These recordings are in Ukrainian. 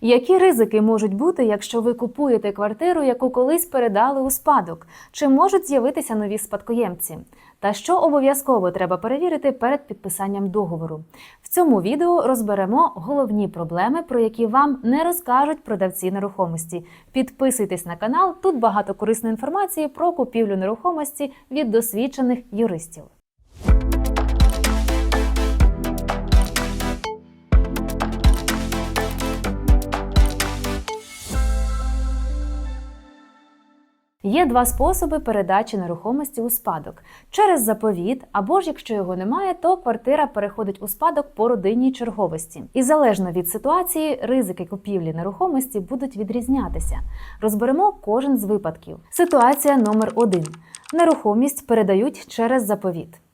Які ризики можуть бути, якщо ви купуєте квартиру, яку колись передали у спадок? Чи можуть з'явитися нові спадкоємці? Та що обов'язково треба перевірити перед підписанням договору? В цьому відео розберемо головні проблеми, про які вам не розкажуть продавці нерухомості. Підписуйтесь на канал, тут багато корисної інформації про купівлю нерухомості від досвідчених юристів. Є два способи передачі нерухомості у спадок через заповіт, або ж якщо його немає, то квартира переходить у спадок по родинній черговості. І залежно від ситуації, ризики купівлі нерухомості будуть відрізнятися. Розберемо кожен з випадків. Ситуація номер один: нерухомість передають через заповіт.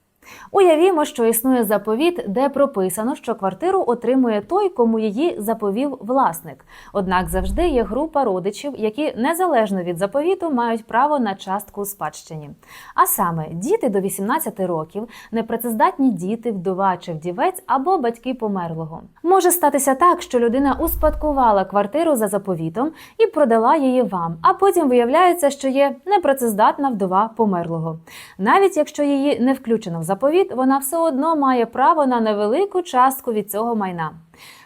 Уявімо, що існує заповіт, де прописано, що квартиру отримує той, кому її заповів власник. Однак завжди є група родичів, які незалежно від заповіту мають право на частку спадщині. А саме діти до 18 років, непрацездатні діти, вдова чи вдівець або батьки померлого. Може статися так, що людина успадкувала квартиру за заповітом і продала її вам, а потім виявляється, що є непрацездатна вдова померлого. Навіть якщо її не включено в заповіт, вона все одно має право на невелику частку від цього майна.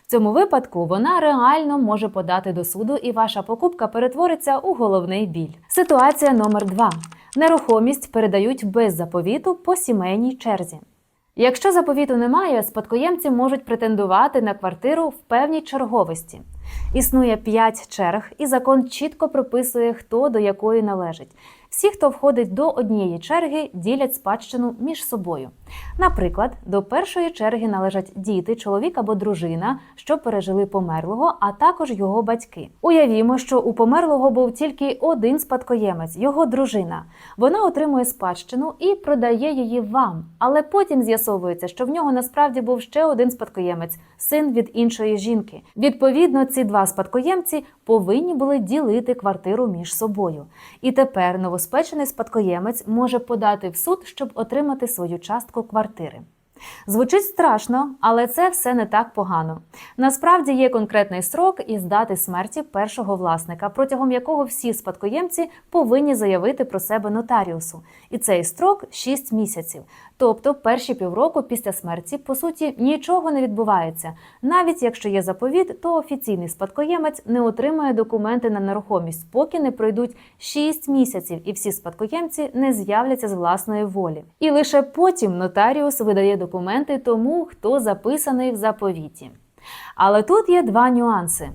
В цьому випадку вона реально може подати до суду, і ваша покупка перетвориться у головний біль. Ситуація номер два: нерухомість передають без заповіту по сімейній черзі. Якщо заповіту немає, спадкоємці можуть претендувати на квартиру в певній черговості. Існує 5 черг, і закон чітко прописує, хто до якої належить. Всі, хто входить до однієї черги, ділять спадщину між собою. Наприклад, до першої черги належать діти, чоловік або дружина, що пережили померлого, а також його батьки. Уявімо, що у померлого був тільки один спадкоємець, його дружина. Вона отримує спадщину і продає її вам. Але потім з'ясовується, що в нього насправді був ще один спадкоємець, син від іншої жінки. Відповідно, ці два спадкоємці повинні були ділити квартиру між собою. І тепер новоспечений спадкоємець може подати в суд, щоб отримати свою частку квартири. Звучить страшно, але це все не так погано. Насправді є конкретний срок із дати смерті першого власника, протягом якого всі спадкоємці повинні заявити про себе нотаріусу. І цей строк 6 місяців. Тобто перші півроку після смерті, по суті, нічого не відбувається. Навіть якщо є заповіт, то офіційний спадкоємець не отримує документи на нерухомість, поки не пройдуть 6 місяців, і всі спадкоємці не з'являться з власної волі. І лише потім нотаріус видає документи тому, хто записаний в заповіті. Але тут є два нюанси.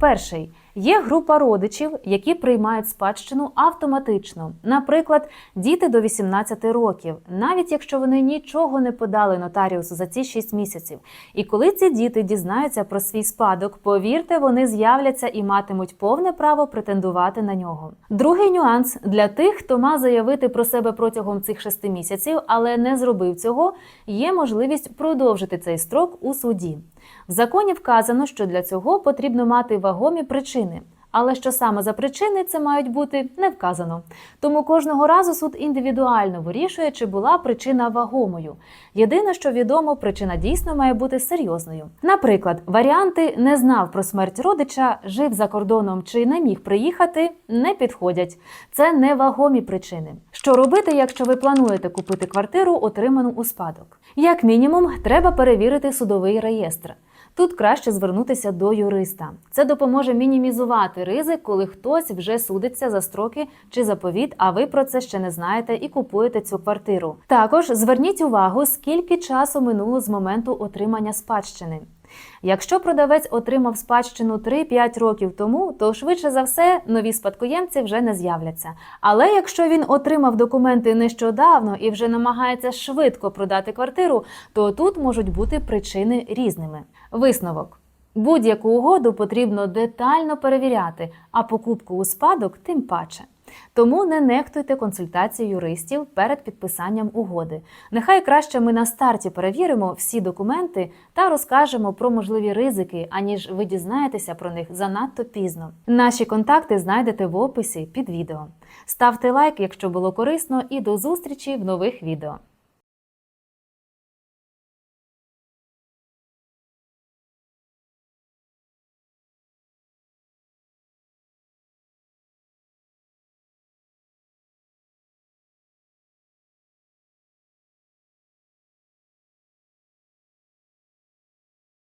Перший є група родичів, які приймають спадщину автоматично. Наприклад, діти до 18 років, навіть якщо вони нічого не подали нотаріусу за ці 6 місяців. І коли ці діти дізнаються про свій спадок, повірте, вони з'являться і матимуть повне право претендувати на нього. Другий нюанс для тих, хто мав заявити про себе протягом цих 6 місяців, але не зробив цього, є можливість продовжити цей строк у суді. В законі вказано, що для цього потрібно мати вагомі причини. Але що саме за причини це мають бути не вказано. Тому кожного разу суд індивідуально вирішує, чи була причина вагомою. Єдине, що відомо, причина дійсно має бути серйозною. Наприклад, варіанти не знав про смерть родича, жив за кордоном чи не міг приїхати, не підходять. Це не вагомі причини. Що робити, якщо ви плануєте купити квартиру, отриману у спадок? Як мінімум, треба перевірити судовий реєстр. Тут краще звернутися до юриста. Це допоможе мінімізувати ризик, коли хтось вже судиться за строки чи заповіт, а ви про це ще не знаєте і купуєте цю квартиру. Також зверніть увагу, скільки часу минуло з моменту отримання спадщини. Якщо продавець отримав спадщину 3-5 років тому, то швидше за все нові спадкоємці вже не з'являться. Але якщо він отримав документи нещодавно і вже намагається швидко продати квартиру, то тут можуть бути причини різними. Висновок. Будь-яку угоду потрібно детально перевіряти, а покупку у спадок тим паче. Тому не нехтуйте консультації юристів перед підписанням угоди. Нехай краще ми на старті перевіримо всі документи та розкажемо про можливі ризики, аніж ви дізнаєтеся про них занадто пізно. Наші контакти знайдете в описі під відео. Ставте лайк, якщо було корисно, і до зустрічі в нових відео.